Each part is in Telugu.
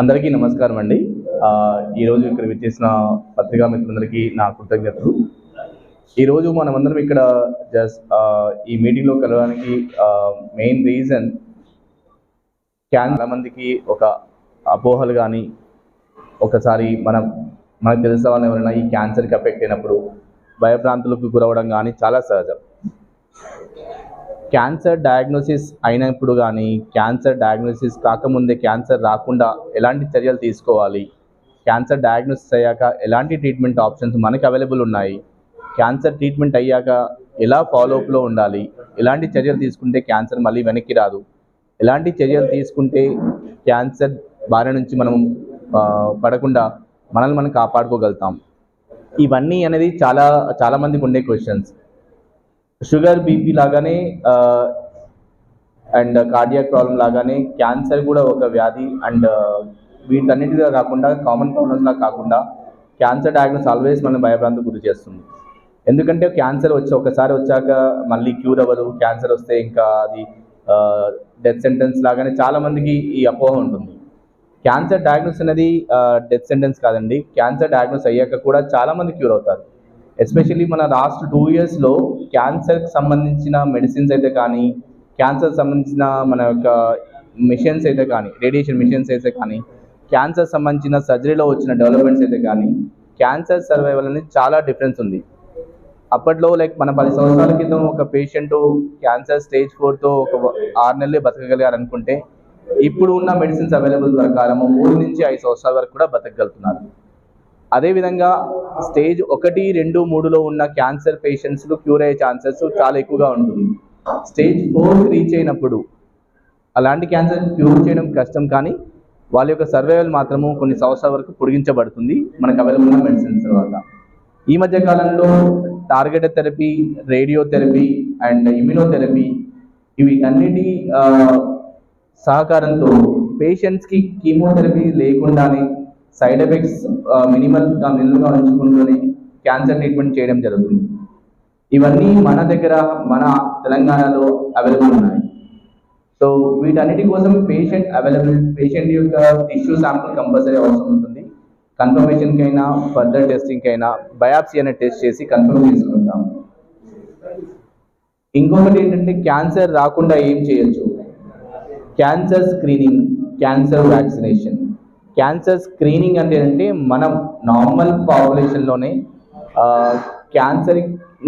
అందరికీ నమస్కారం అండి. ఈరోజు ఇక్కడ విచ్చేసిన పత్రికా మిత్రులందరికీ నా కృతజ్ఞతలు. ఈరోజు మనమందరం ఇక్కడ జస్ట్ ఈ మీటింగ్లో కలవడానికి మెయిన్ రీజన్ క్యాన్ చాలా మందికి ఒక అపోహలు కానీ ఒకసారి మనం మనకు తెలిసిన వాళ్ళు ఎవరైనా ఈ క్యాన్సర్కి అఫెక్ట్ అయినప్పుడు భయభ్రాంతులకు గురవడం కానీ చాలా సహజం. క్యాన్సర్ డయాగ్నోసిస్ అయినప్పుడు కానీ క్యాన్సర్ డయాగ్నోసిస్ కాకముందే క్యాన్సర్ రాకుండా ఎలాంటి చర్యలు తీసుకోవాలి? క్యాన్సర్ డయాగ్నోసిస్ అయ్యాక ఎలాంటి ట్రీట్మెంట్ ఆప్షన్స్ మనకి అవైలబుల్ ఉన్నాయి? క్యాన్సర్ ట్రీట్మెంట్ అయ్యాక ఎలా ఫాలోఅప్లో ఉండాలి? ఎలాంటి చర్యలు తీసుకుంటే క్యాన్సర్ మళ్ళీ వెనక్కి రాదు? ఎలాంటి చర్యలు తీసుకుంటే క్యాన్సర్ బారి నుంచి మనం పడకుండా మనల్ని మనం కాపాడుకోగలుగుతాం? ఇవన్నీ అనేది చాలా చాలామందికి ఉండే క్వశ్చన్స్. షుగర్ బీపీ లాగానే అండ్ కార్డియాక్ ప్రాబ్లం లాగానే క్యాన్సర్ కూడా ఒక వ్యాధి అండ్ వీటన్నిటిగా కాకుండా కామన్ ప్రాబ్లమ్స్ కాకుండా క్యాన్సర్ డయాగ్నోస్ ఆల్వేస్ మనం భయభ్రాంతి గురి చేస్తుంది. ఎందుకంటే క్యాన్సర్ వచ్చి ఒకసారి వచ్చాక మళ్ళీ క్యూర్ అవ్వదు క్యాన్సర్ వస్తే ఇంకా అది డెత్ సెంటెన్స్ లాగానే చాలామందికి ఈ అపోహ ఉంటుంది. క్యాన్సర్ డయాగ్నోస్ అనేది డెత్ సెంటెన్స్ కాదండి. క్యాన్సర్ డయాగ్నోస్ అయ్యాక కూడా చాలా మంది క్యూర్ అవుతారు. ఎస్పెషల్లీ మన లాస్ట్ టూ ఇయర్స్లో క్యాన్సర్కి సంబంధించిన మెడిసిన్స్ అయితే కానీ క్యాన్సర్ సంబంధించిన మన యొక్క మిషన్స్ అయితే కానీ రేడియేషన్ మిషన్స్ అయితే కానీ క్యాన్సర్ సంబంధించిన సర్జరీలో వచ్చిన డెవలప్మెంట్స్ అయితే కానీ క్యాన్సర్ సర్వైవల్ అనేది చాలా డిఫరెన్స్ ఉంది. అప్పట్లో లైక్ మన పది సంవత్సరాల క్రితం ఒక పేషెంట్ క్యాన్సర్ స్టేజ్ ఫోర్తో ఒక ఆరు నెలలే బతకగలిగారు అనుకుంటే ఇప్పుడు ఉన్న మెడిసిన్స్ అవైలబుల్ ప్రకారం మూడు నుంచి ఐదు సంవత్సరాల వరకు కూడా బతకగలుగుతున్నారు. అదేవిధంగా స్టేజ్ ఒకటి రెండు మూడులో ఉన్న క్యాన్సర్ పేషెంట్స్లు క్యూర్ అయ్యే ఛాన్సెస్ చాలా ఎక్కువగా ఉంటుంది. స్టేజ్ ఫోర్ రీచ్ అయినప్పుడు అలాంటి క్యాన్సర్ క్యూర్ చేయడం కష్టం కానీ వాళ్ళ యొక్క సర్వైవల్ మాత్రము కొన్ని సంవత్సరాల వరకు పొడిగించబడుతుంది. మనకు అవైలబుల్ ఉన్న మెడిసిన్స్ తర్వాత. ఈ మధ్య కాలంలో targeted therapy radiotherapy and immunotherapy ఇవి అన్నిటి సహకారంతో పేషెంట్స్కి కీమోథెరపీ లేకుండానే సైడ్ ఎఫెక్ట్స్ మినిమల్గా నిల్వగా ఉంచుకుంటూనే క్యాన్సర్ ట్రీట్మెంట్ చేయడం జరుగుతుంది. ఇవన్నీ మన దగ్గర మన తెలంగాణలో అవైలబుల్ ఉన్నాయి. సో వీటన్నిటి కోసం పేషెంట్ అవైలబుల్ పేషెంట్ యొక్క టిష్యూ శాంపుల్ కంపల్సరీ అవసరం ఉంటుంది. కన్ఫర్మేషన్కి అయినా ఫర్దర్ టెస్టింగ్కి అయినా బయాప్సీ అనే టెస్ట్ చేసి కన్ఫర్మ్ చేసుకుంటాం. ఇంకొకటి ఏంటంటే క్యాన్సర్ రాకుండా ఏం చేయొచ్చు? Cancer screening cancer vaccination. Cancer screening అంటే ఏంటంటే మనం నార్మల్ పాపులేషన్లోనే క్యాన్సర్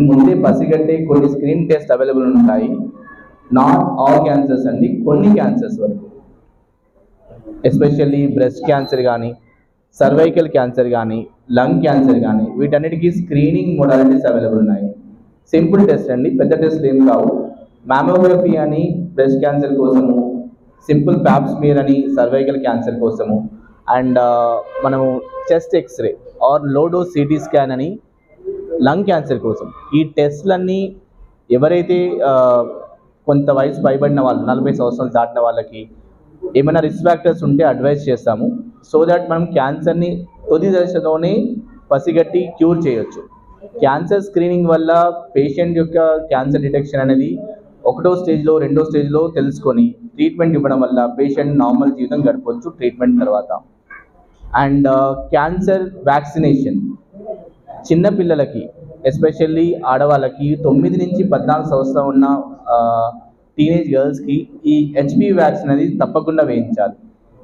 ముందే పసిగట్టే కొన్ని స్క్రీన్ టెస్ట్ అవైలబుల్ ఉంటాయి. నాట్ ఆల్ క్యాన్సర్స్ అండి కొన్ని క్యాన్సర్స్ వరకు. ఎస్పెషల్లీ బ్రెస్ట్ క్యాన్సర్ కానీ సర్వైకల్ క్యాన్సర్ కానీ లంగ్ క్యాన్సర్ కానీ వీటన్నిటికీ స్క్రీనింగ్ మోడాలిటీస్ అవైలబుల్ ఉన్నాయి. సింపుల్ టెస్ట్ అండి పెద్ద టెస్ట్లు ఏం కావు. మ్యామోగ్రఫీ అని బ్రెస్ట్ క్యాన్సర్ కోసము సింపుల్ ప్యాప్స్మీర్ అని సర్వైకల్ క్యాన్సర్ కోసము అండ్ మనము chest x-ray or low dose CT scan అని లంగ్ క్యాన్సర్ కోసం. ఈ టెస్ట్లన్నీ ఎవరైతే కొంత వయసు భయపడిన వాళ్ళు నలభై సంవత్సరాలు దాటిన వాళ్ళకి ఏమైనా రిస్క్ ఫ్యాక్టర్స్ ఉంటే అడ్వైస్ చేస్తాము. సో దట్ మనం క్యాన్సర్ని తొలి దశలోనే పసిగట్టి క్యూర్ చేయొచ్చు. క్యాన్సర్ స్క్రీనింగ్ వల్ల పేషెంట్ యొక్క క్యాన్సర్ డిటెక్షన్ అనేది ఒకటో స్టేజ్లో రెండో స్టేజ్లో తెలుసుకొని ట్రీట్మెంట్ ఇవ్వడం వల్ల పేషెంట్ నార్మల్ జీవితం గడపవచ్చు ట్రీట్మెంట్ తర్వాత. And cancer vaccination. చిన్నపిల్లలకి ఎస్పెషల్లీ ఆడవాళ్ళకి తొమ్మిది నుంచి పద్నాలుగు సంవత్సరం ఉన్న టీనేజ్ గర్ల్స్కి ఈ హెచ్పి వ్యాక్సిన్ అనేది తప్పకుండా వేయించాలి.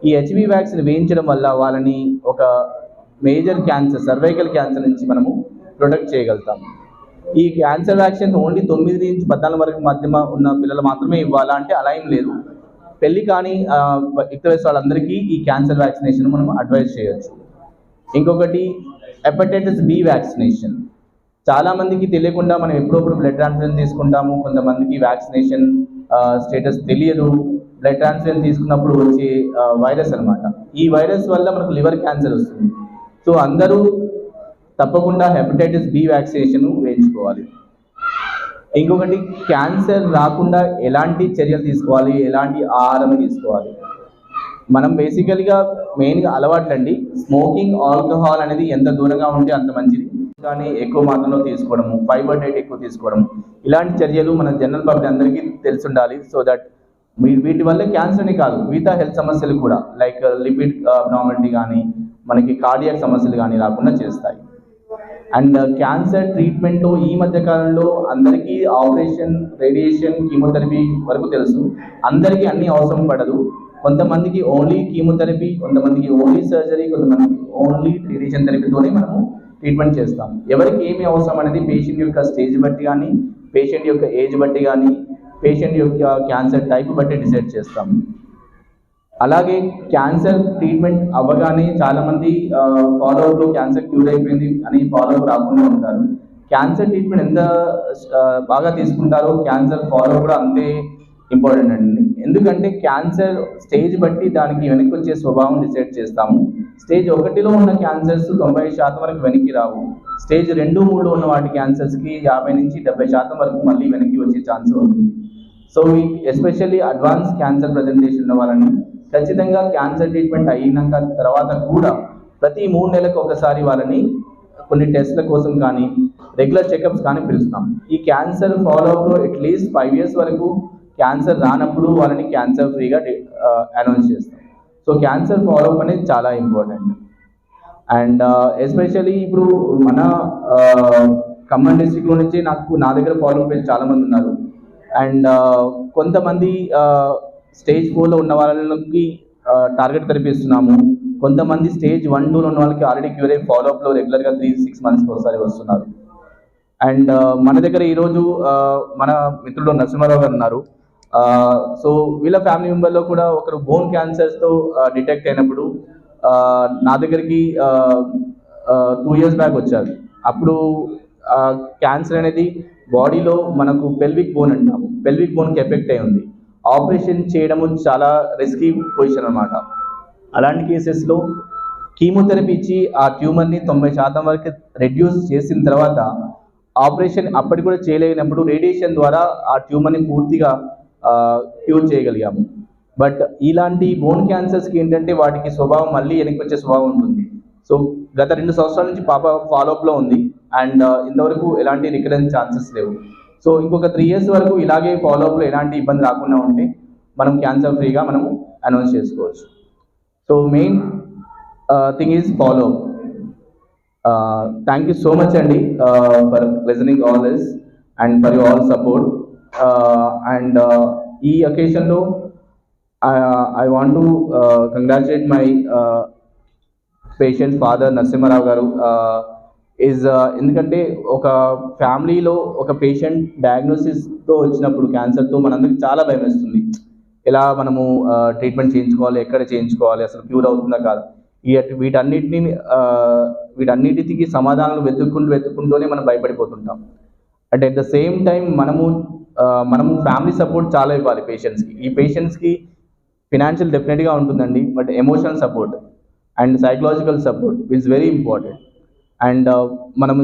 ఈ హెచ్పి వ్యాక్సిన్ వేయించడం వల్ల వాళ్ళని ఒక మేజర్ క్యాన్సర్ సర్వైకల్ క్యాన్సర్ నుంచి మనము ప్రొటెక్ట్ చేయగలుగుతాం. ఈ క్యాన్సర్ వ్యాక్సిన్ ఓన్లీ తొమ్మిది నుంచి పద్నాలుగు వరకు మధ్య ఉన్న పిల్లలు మాత్రమే ఇవ్వాలా అంటే అలా ఏం లేదు. పెళ్ళి కానీ ఆ, యుక్త వయసు వాళ్ళందరికీ ఈ క్యాన్సర్ వ్యాక్సినేషన్ మనం అడ్వైస్ చేయొచ్చు. ఇంకొకటి హెపటైటిస్ బి వ్యాక్సినేషన్. చాలామందికి తెలియకుండా మనం ఎప్పుడప్పుడు బ్లడ్ ట్రాన్స్ఫ్యూజన్ తీసుకుంటాము. కొంతమందికి వ్యాక్సినేషన్ స్టేటస్ తెలియదు. బ్లడ్ ట్రాన్స్ఫ్యూజన్ తీసుకున్నప్పుడు వచ్చే వైరస్ అన్నమాట. ఈ వైరస్ వల్ల మనకు లివర్ క్యాన్సర్ వస్తుంది. సో అందరూ తప్పకుండా హెపటైటిస్ బి వ్యాక్సినేషన్ వేయించుకోవాలి. ఇంకొకటి క్యాన్సర్ రాకుండా ఎలాంటి చర్యలు తీసుకోవాలి? ఎలాంటి ఆహారం తీసుకోవాలి? మనం బేసికల్గా మెయిన్గా అలవాట్లు అండి స్మోకింగ్ ఆల్కహాల్ అనేది ఎంత దూరంగా ఉంటే అంత మంచిది. కానీ ఎక్కువ మాత్రంలో తీసుకోవడము ఫైబర్ డైట్ ఎక్కువ తీసుకోవడం ఇలాంటి చర్యలు మన జనరల్ పబ్లిక్ అందరికీ తెలిసి ఉండాలి సో దట్ వీటి వల్ల క్యాన్సర్ని కాదు మిగతా హెల్త్ సమస్యలు కూడా లైక్ లిపిడ్ నార్మాలిటీ కానీ మనకి కార్డియాక్ సమస్యలు కానీ రాకుండా చేస్తాయి. అండ్ క్యాన్సర్ ట్రీట్మెంట్ ఈ మధ్య కాలంలో అందరికీ ఆపరేషన్ రేడియేషన్ కీమోథెరపీ వరకు తెలుసు. అందరికీ అన్ని అవసరం పడదు. కొంతమందికి ఓన్లీ కీమోథెరపీ కొంతమందికి ఓన్లీ సర్జరీ కొంతమందికి ఓన్లీ రేడియేషన్ థెరపీతోనే మనము ట్రీట్మెంట్ చేస్తాం. ఎవరికి ఏమి అవసరం అనేది పేషెంట్ యొక్క స్టేజ్ బట్టి కానీ పేషెంట్ యొక్క ఏజ్ బట్టి కానీ పేషెంట్ యొక్క క్యాన్సర్ టైప్ బట్టి డిసైడ్ చేస్తాం. అలాగే క్యాన్సర్ ట్రీట్మెంట్ అవ్వగానే చాలామంది ఫాలో అప్ క్యాన్సర్ క్యూర్ అయిపోయింది అని ఫాలో అప్ రాకుండా ఉంటారు. క్యాన్సర్ ట్రీట్మెంట్ ఎంత బాగా తీసుకుంటారో క్యాన్సర్ ఫాలో కూడా అంతే ఇంపార్టెంట్ అండి. ఎందుకంటే క్యాన్సర్ స్టేజ్ బట్టి దానికి వెనక్కి వచ్చే స్వభావం డిసైడ్ చేస్తాము. స్టేజ్ ఒకటిలో ఉన్న క్యాన్సర్స్ తొంభై శాతం వరకు వెనక్కి రావు. స్టేజ్ రెండు మూడులో ఉన్న వాటి క్యాన్సర్స్కి యాభై నుంచి డెబ్బై శాతం వరకు మళ్ళీ వెనక్కి వచ్చే ఛాన్స్ ఉంటుంది. So especially advance cancer presentation ఉన్న వాళ్ళని ఖచ్చితంగా క్యాన్సర్ ట్రీట్మెంట్ అయినాక తర్వాత కూడా ప్రతి మూడు నెలలకు ఒకసారి వాళ్ళని కొన్ని టెస్ట్ల కోసం కానీ రెగ్యులర్ చెకప్స్ కానీ పిలుస్తాం. ఈ క్యాన్సర్ ఫాలోఅప్లో అట్లీస్ట్ ఫైవ్ ఇయర్స్ వరకు క్యాన్సర్ రానప్పుడు వాళ్ళని క్యాన్సర్ ఫ్రీగా అనౌన్స్ చేస్తాం. సో క్యాన్సర్ ఫాలోఅప్ అనేది చాలా ఇంపార్టెంట్ అండ్ ఎస్పెషల్లీ ఇప్పుడు మన ఖమ్మం డిస్టిక్లో నుంచి నాకు నా దగ్గర ఫాలోఅప్ పేజ్ చాలా మంది ఉన్నారు అండ్ uh, కొంతమంది స్టేజ్ ఫోర్లో ఉన్న వాళ్ళకి టార్గెట్ తెరిపిస్తున్నాము కొంతమంది స్టేజ్ వన్ టూలో ఉన్న వాళ్ళకి ఆల్రెడీ క్యూర్ అయ్యి ఫాలోఅప్లో రెగ్యులర్గా త్రీ సిక్స్ మంత్స్కి ఒకసారి వస్తున్నారు. అండ్ మన దగ్గర ఈరోజు మన మిత్రుడు నరసింహారావు గారు ఉన్నారు. సో వీళ్ళ ఫ్యామిలీ మెంబర్లో కూడా ఒకరు బోన్ క్యాన్సర్స్తో డిటెక్ట్ అయినప్పుడు నా దగ్గరికి టూ ఇయర్స్ బ్యాక్ వచ్చారు. అప్పుడు క్యాన్సర్ అనేది బాడీలో మనకు పెల్విక్ బోన్ అంటాము. పెల్విక్ బోన్కి ఎఫెక్ట్ అయి ఉంది. ఆపరేషన్ చేయడము చాలా రిస్కీ పొజిషన్ అనమాట అలాంటి కేసెస్లో కీమోథెరపీ ఇచ్చి ఆ ట్యూమర్ని తొంభై శాతం వరకు రెడ్యూస్ చేసిన తర్వాత ఆపరేషన్ అప్పటి కూడా చేయలేనప్పుడు రేడియేషన్ ద్వారా ఆ ట్యూమర్ని పూర్తిగా క్యూర్ చేయగలిగాము. బట్ ఇలాంటి బోన్ క్యాన్సర్స్కి ఏంటంటే వాటికి స్వభావం మళ్ళీ వెనక్కి వచ్చే స్వభావం ఉంటుంది. సో గత రెండు సంవత్సరాల నుంచి పాప ఫాలోఅప్లో ఉంది. అండ్ ఇంతవరకు ఎలాంటి రికరెన్స్ ఛాన్సెస్ లేవు. సో ఇంకొక త్రీ ఇయర్స్ వరకు ఇలాగే ఫాలోఅప్లో ఎలాంటి ఇబ్బంది రాకుండా ఉంటే మనం క్యాన్సర్ ఫ్రీగా మనము అనౌన్స్ చేసుకోవచ్చు. So main thing is follow thank you so much అండి for listening all this and for you all support and ఈ అకేషన్లో I want to congratulate my patient father Narasimharao గారు uh, ఈజ్ uh, ఎందుకంటే ఒక ఫ్యామిలీలో ఒక పేషెంట్ డయాగ్నోసిస్తో వచ్చినప్పుడు క్యాన్సర్తో మనందరికి చాలా భయం వేస్తుంది. ఎలా మనము ట్రీట్మెంట్ చేయించుకోవాలి ఎక్కడ చేయించుకోవాలి అసలు క్యూర్ అవుతుందా కాదు? ఈ వీటన్నిటిని వీటన్నిటికి సమాధానాలు వెతుక్కుంటూ వెతుక్కుంటూనే మనం భయపడిపోతుంటాం. అంటే అట్ ద సేమ్ టైం మనము మనము ఫ్యామిలీ సపోర్ట్ చాలా ఇవ్వాలి పేషెంట్స్కి ఈ పేషెంట్స్కి ఫినాన్షియల్ డెఫినెట్గా ఉంటుందండి but emotional support and psychological support is very important and uh, మనము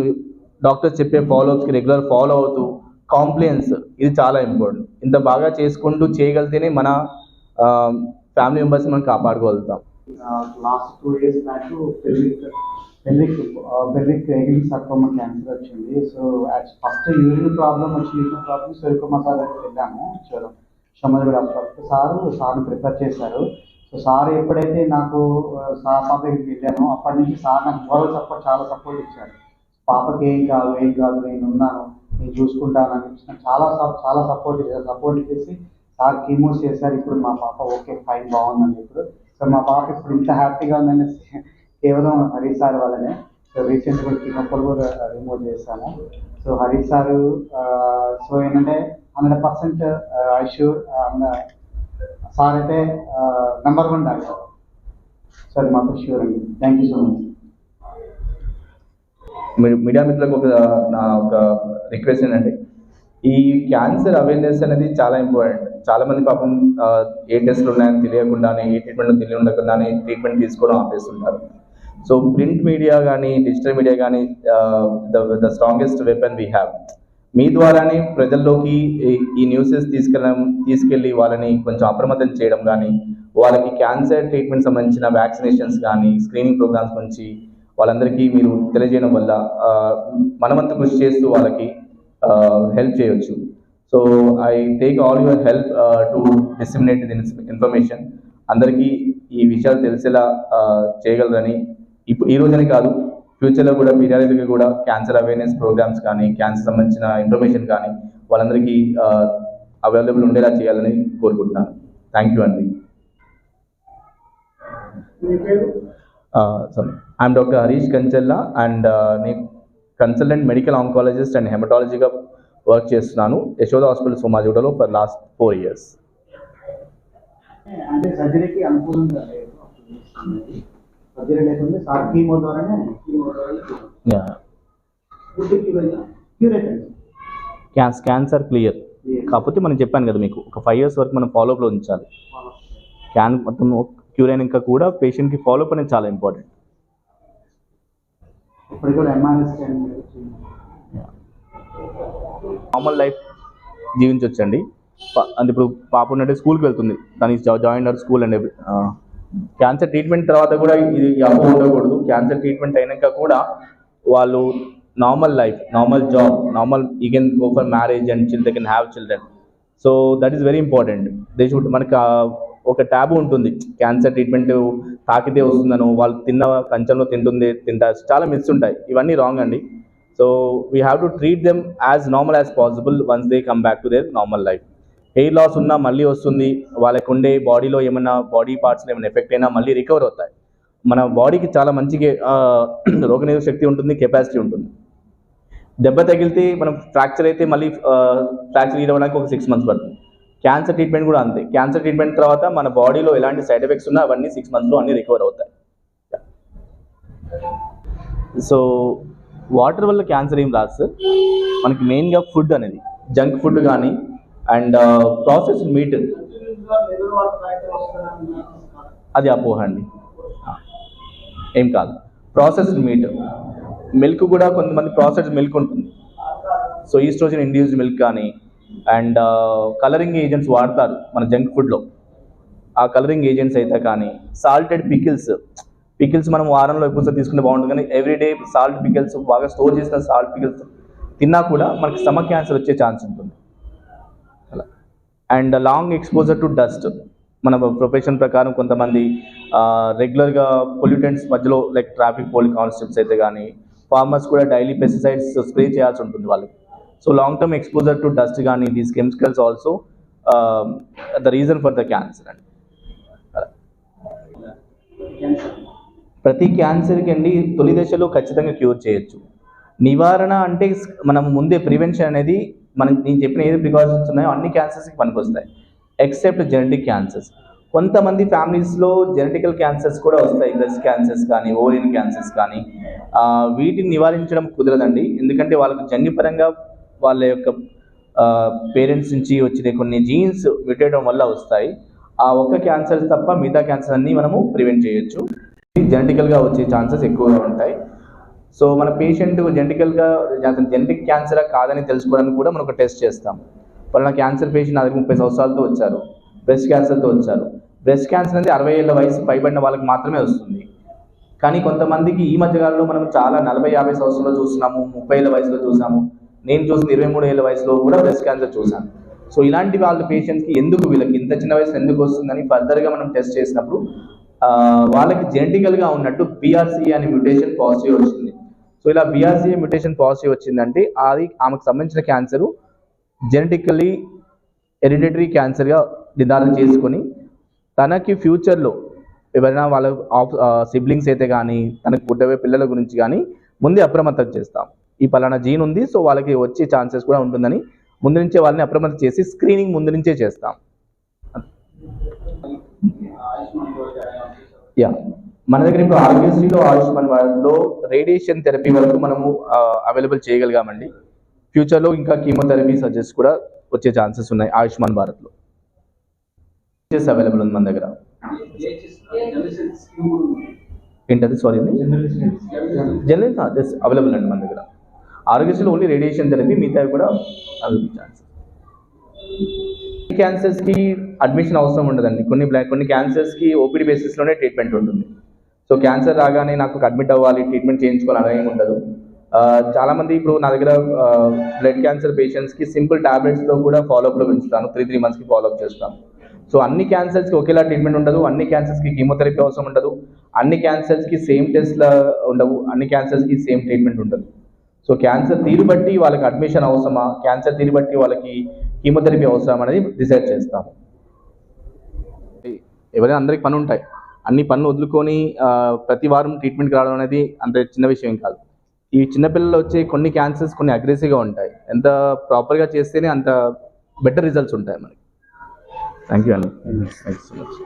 డాక్టర్స్ చెప్పే ఫాలోఅప్స్కి రెగ్యులర్ ఫాలో అవుతూ కాంప్లైన్స్ ఇది చాలా ఇంపార్టెంట్. ఇంత బాగా చేసుకుంటూ చేయగలిగితేనే మన um, ఫ్యామిలీ మెంబర్స్ మనం కాపాడుకోగలుగుతాం. Last two years back pelvic pelvic pelvic ఎగిరి సర్కోమా క్యాన్సర్ వచ్చింది. సో ఫస్ట్ యూరిన్ ప్రాబ్లం వచ్చి యూరిన్ ప్రాబ్లం సరికొమ్మ సార్ దగ్గరికి వెళ్ళాము. షమల్ డాక్టర్ సార్ సార్ని ప్రిపేర్ చేశారు. సో సార్ ఎప్పుడైతే నాకు సార్ పాప దగ్గరికి వెళ్ళానో అప్పటి నుంచి సార్ నాకు మోరల్ సపోర్ట్ చాలా సపోర్ట్ ఇచ్చారు. పాపకి ఏం కాదు ఏం కాదు నేను ఉన్నాను నేను చూసుకుంటాను అని చెప్పి నాకు చాలా చాలా సపోర్ట్ చేశారు. సపోర్ట్ చేసి సార్ కీమోస్ చేశారు. ఇప్పుడు మా పాప ఓకే ఫైన్ బాగుందండి ఇప్పుడు. సో మా పాప ఇప్పుడు ఇంత హ్యాపీగా ఉందని కేవలం హరీష్ సార్ వల్లనే. సో రీసెంట్గా కూడా కీమోపల్ కూడా రిమూవ్ చేశాను. సో హరీష్ సారు సో ఏంటంటే hundred percent I assure sir అయితే నెంబర్ వన్ డాక్టర్. సార్ మాత్రం షూర్ అండి. Thank you so much media మిత్రులకు ఒక నా ఒక రిక్వెస్ట్ ఏంటంటే ఈ క్యాన్సర్ అవేర్నెస్ అనేది చాలా ఇంపార్టెంట్. చాలా మంది పాపం ఏ టెస్ట్లు ఉన్నాయని తెలియకుండానే ఏ ట్రీట్మెంట్ తెలియకుండానే ట్రీట్మెంట్ తీసుకోవడం ఆపేస్తుంటారు. సో ప్రింట్ మీడియా కానీ డిజిటల్ మీడియా కానీ the the strongest weapon we have మీ ద్వారానే ప్రజల్లోకి ఈ- న్యూసెస్ తీసుకెళ్ళడం తీసుకెళ్ళి వాళ్ళని కొంచెం అప్రమత్తం చేయడం కానీ వాళ్ళకి క్యాన్సర్ ట్రీట్మెంట్ సంబంధించిన వ్యాక్సినేషన్స్ కానీ స్క్రీనింగ్ ప్రోగ్రామ్స్ గురించి వాళ్ళందరికీ మీరు తెలియజేయడం వల్ల మనమంత మనమంతా కృషి చేస్తూ వాళ్ళకి హెల్ప్ చేయొచ్చు. So I take all your help to disseminate this information. అందరికీ ఈ విషయాలు తెలిసేలా చేయగలరని ఇప్పుడు ఈ రోజునే కాదు ఫ్యూచర్లో కూడా పీరియాడిక్గా కూడా క్యాన్సర్ అవేర్నెస్ ప్రోగ్రామ్స్ కానీ క్యాన్సర్ సంబంధించిన ఇన్ఫర్మేషన్ కానీ వాళ్ళందరికీ అవైలబుల్ ఉండేలా చేయాలని కోరుకుంటున్నాను. థ్యాంక్ యూ అండి. Sorry I'm doctor Harish Kanchella and నేను కన్సల్టెంట్ మెడికల్ ఆంకాలజిస్ట్ అండ్ హెమటాలజీగా వర్క్ చేస్తున్నాను. యశోద హాస్పిటల్ సోమాజిగూడలో ఫర్ లాస్ట్ ఫోర్ ఇయర్స్ అంటే సర్జరీకి అనుకూలంగా సర్జరీ లేకుండా సార్ కీమో ద్వారానే కీమో ద్వారా క్యూర్. అయిపోయింది క్యాన్స్ క్యాన్సర్ క్లియర్. కాకపోతే మనం చెప్పాను కదా మీకు ఒక ఫైవ్ ఇయర్స్ వరకు మనం ఫాలోఅప్లో ఉంచాలి. క్యాన్ మొత్తం క్యూర్ అయినాక కూడా పేషెంట్కి ఫాలోఅప్ అనేది చాలా ఇంపార్టెంట్ నార్మల్ లైఫ్ జీవించవచ్చండి అంటే ఇప్పుడు పాప ఉన్నట్టు స్కూల్కి వెళ్తుంది. దాని join school and cancer treatment తర్వాత కూడా ఇది అప్పు ఉండకూడదు. క్యాన్సర్ ట్రీట్మెంట్ అయినాక కూడా వాళ్ళు normal life normal job normal you can go for marriage and chill they can have children so that is very important they should మనకు ఒక ట్యాబు ఉంటుంది. క్యాన్సర్ ట్రీట్మెంట్ తాకితే వస్తుందనో వాళ్ళు తిన్న కంచంలో తింటుంది తింటా చాలా మిస్ ఉంటాయి. ఇవన్నీ రాంగ్ అండి. So we have to treat them as normal as possible once they come back to their normal life hair loss ఉన్నా మళ్ళీ వస్తుంది. వాళ్ళకు ఉండే బాడీలో ఏమైనా బాడీ పార్ట్స్లో ఏమైనా ఎఫెక్ట్ అయినా మళ్ళీ రికవర్ అవుతాయి. మన బాడీకి చాలా మంచిగా రోగనిరోధక శక్తి ఉంటుంది కెపాసిటీ ఉంటుంది. దెబ్బ తగిలితే మనం ఫ్రాక్చర్ అయితే మళ్ళీ ఫ్రాక్చర్ ఇవ్వడానికి ఒక సిక్స్ మంత్స్ పడుతుంది. క్యాన్సర్ ట్రీట్మెంట్ కూడా అంతే. క్యాన్సర్ ట్రీట్మెంట్ తర్వాత మన బాడీలో ఎలాంటి సైడ్ ఎఫెక్ట్స్ ఉన్నా అవన్నీ సిక్స్ మంత్స్లో అన్నీ రికవర్ అవుతాయి. సో వాటర్ వల్ల క్యాన్సర్ ఏం రాదు సార్ మనకి మెయిన్గా ఫుడ్ అనేది. జంక్ ఫుడ్ కానీ అండ్ ప్రాసెస్ మీట్ అది అపోహ అండి. ఏం కాదు. ప్రాసెస్డ్ మీట్ మిల్క్ కూడా కొంతమంది ప్రాసెస్డ్ మిల్క్ ఉంటుంది. సో ఈస్ట్రోజన్ ఇండ్యూస్డ్ మిల్క్ కానీ అండ్ కలరింగ్ ఏజెంట్స్ వాడతారు మన జంక్ ఫుడ్లో ఆ కలరింగ్ ఏజెంట్స్ అయితే కానీ సాల్టెడ్ పికిల్స్ పికిల్స్ మనం వారంలో ఎక్కువసారి తీసుకుంటే బాగుంటుంది. కానీ ఎవ్రీడే సాల్ట్ పికిల్స్ బాగా స్టోర్ చేసిన సాల్ట్ పికిల్స్ తిన్నా కూడా మనకి స్టమక్ క్యాన్సర్ వచ్చే ఛాన్స్ ఉంటుంది. And long exposure to dust. మన ప్రొఫెషన్ ప్రకారం కొంతమంది రెగ్యులర్గా పొల్యూటెంట్స్ మధ్యలో లైక్ ట్రాఫిక్ పోలీస్ కానిస్టేబుల్స్ అయితే కానీ ఫార్మర్స్ కూడా డైలీ పెస్టిసైడ్స్ స్ప్రే చేయాల్సి ఉంటుంది వాళ్ళకి. So long term exposure to dust కానీ these chemicals also the reason for the cancer అండి. ప్రతి క్యాన్సర్కి అండి తొలి దశలో ఖచ్చితంగా క్యూర్ చేయొచ్చు. నివారణ అంటే మనం ముందే ప్రివెన్షన్ అనేది మనం నేను చెప్పిన ఏది ప్రికాషన్స్ ఉన్నాయో అన్ని క్యాన్సర్స్కి పనికొస్తాయి. ఎక్సెప్ట్ జెనెటిక్ క్యాన్సర్స్ కొంతమంది ఫ్యామిలీస్లో జెనెటికల్ క్యాన్సర్స్ కూడా వస్తాయి. బ్రెస్ట్ క్యాన్సర్స్ కానీ ఓరియన్ క్యాన్సర్స్ కానీ. వీటిని నివారించడం కుదరదండి. ఎందుకంటే వాళ్ళకు జన్యుపరంగా వాళ్ళ యొక్క పేరెంట్స్ నుంచి వచ్చిన కొన్ని జీన్స్ మ్యూటేయడం వల్ల వస్తాయి. ఆ ఒక్క క్యాన్సర్స్ తప్ప మిగతా క్యాన్సర్ అన్ని మనము ప్రివెంట్ చేయొచ్చు. జెనెటికల్గా వచ్చే ఛాన్సెస్ ఎక్కువగా ఉంటాయి. సో మన పేషెంట్ జెనటికల్గా అతను జెనటిక్ క్యాన్సరా కాదని తెలుసుకోవడానికి కూడా మనం ఒక టెస్ట్ చేస్తాం. వాళ్ళ క్యాన్సర్ పేషెంట్ నా దగ్గర ముప్పై సంవత్సరాలతో వచ్చారు. బ్రెస్ట్ క్యాన్సర్తో వచ్చారు. బ్రెస్ట్ క్యాన్సర్ అనేది అరవై ఏళ్ళ వయసు పైబడిన వాళ్ళకి మాత్రమే వస్తుంది. కానీ కొంతమందికి ఈ మధ్యకాలంలో మనం చాలా నలభై యాభై సంవత్సరంలో చూస్తున్నాము ముప్పై ఏళ్ళ వయసులో చూసాము. నేను చూసిన ఇరవై మూడు ఏళ్ళ వయసులో కూడా బ్రెస్ట్ క్యాన్సర్ చూశాను. సో ఇలాంటి వాళ్ళ పేషెంట్స్కి ఎందుకు వీళ్ళకి ఇంత చిన్న వయసు ఎందుకు వస్తుందని ఫర్దర్గా మనం టెస్ట్ చేసినప్పుడు వాళ్ళకి వాళ్ళకి జెనెటికల్గా ఉన్నట్టు బీఆర్సీ అనే మ్యూటేషన్ పాజిటివ్ వచ్చింది. సో ఇలా B R C mutation positive వచ్చిందంటే అది ఆమెకు సంబంధించిన క్యాన్సర్ జెనెటికలీ హెరిడిటరీ క్యాన్సర్గా నిర్ధారణ చేసుకొని తనకి ఫ్యూచర్లో ఎవరైనా వాళ్ళ సిబ్లింగ్స్ అయితే కానీ తనకు పుట్టవే పిల్లల గురించి కానీ ముందే అప్రమత్తం చేస్తాం. ఈ పలానా జీన్ ఉంది సో వాళ్ళకి వచ్చే ఛాన్సెస్ కూడా ఉంటుందని ముందు నుంచే వాళ్ళని అప్రమత్తం చేసి స్క్రీనింగ్ ముందు నుంచే చేస్తాం. యా మన దగ్గర ఇప్పుడు ఆరోగ్యశ్రీలో ఆయుష్మాన్ భారత్లో రేడియేషన్ థెరపీ వరకు మనము అవైలబుల్ చేయగలిగామండి. ఫ్యూచర్లో ఇంకా కీమోథెరపీ సజెస్ట్ కూడా వచ్చే ఛాన్సెస్ ఉన్నాయి ఆయుష్మాన్ భారత్లో. అవైలబుల్ ఉంది మన దగ్గర. ఏంటది? సారీ అండి జనరల్ జస్ట్ అవైలబుల్ అండి మన దగ్గర. ఆరోగ్యశ్రీలో ఓన్లీ రేడియేషన్ థెరపీ మిగతా కూడా అవైలబుల్ ఛాన్సెస్. క్యాన్సర్స్కి అడ్మిషన్ అవసరం ఉండదండి. కొన్ని బ్లా- కొన్ని క్యాన్సర్స్కి ఓపీడీ బేసిస్లోనే ట్రీట్మెంట్ ఉంటుంది. సో క్యాన్సర్ రాగానే నాకు అడ్మిట్ అవ్వాలి ట్రీట్మెంట్ చేయించుకోవాలి అనేది ఏమి ఉండదు. చాలామంది చాలా మంది ఇప్పుడు నా దగ్గర బ్లడ్ క్యాన్సర్ పేషెంట్స్కి సింపుల్ టాబ్లెట్స్తో కూడా ఫాలోఅప్లో పెంచుతాను. త్రీ త్రీ మంత్స్కి ఫాలోఅప్ చేస్తాను. సో అన్ని క్యాన్సర్స్కి ఒకేలా ట్రీట్మెంట్ ఉండదు. అన్ని క్యాన్సర్స్కి కీమోథెరపీ అవసరం ఉండదు. అన్ని క్యాన్సర్స్కి సేమ్ టెస్ట్ల ఉండవు. అన్ని క్యాన్సర్స్కి సేమ్ ట్రీట్మెంట్ ఉండదు. సో క్యాన్సర్ తీరు బట్టి వాళ్ళకి అడ్మిషన్ అవసరమా? క్యాన్సర్ తీరు బట్టి వాళ్ళకి కీమోథెరపీ అవసరం అనేది డిసైడ్ చేస్తాము ఎవరైనా అందరికి పని ఉంటాయి. అన్ని పనులు వదులుకొని ప్రతి వారం ట్రీట్మెంట్కి రావడం అనేది అంత చిన్న విషయం కాదు. ఈ చిన్నపిల్లలు వచ్చే కొన్ని క్యాన్సర్స్ కొన్ని అగ్రెసివ్గా ఉంటాయి. ఎంత ప్రాపర్గా చేస్తేనే అంత బెటర్ రిజల్ట్స్ ఉంటాయి మనకి. థ్యాంక్ యూ అండి thank so much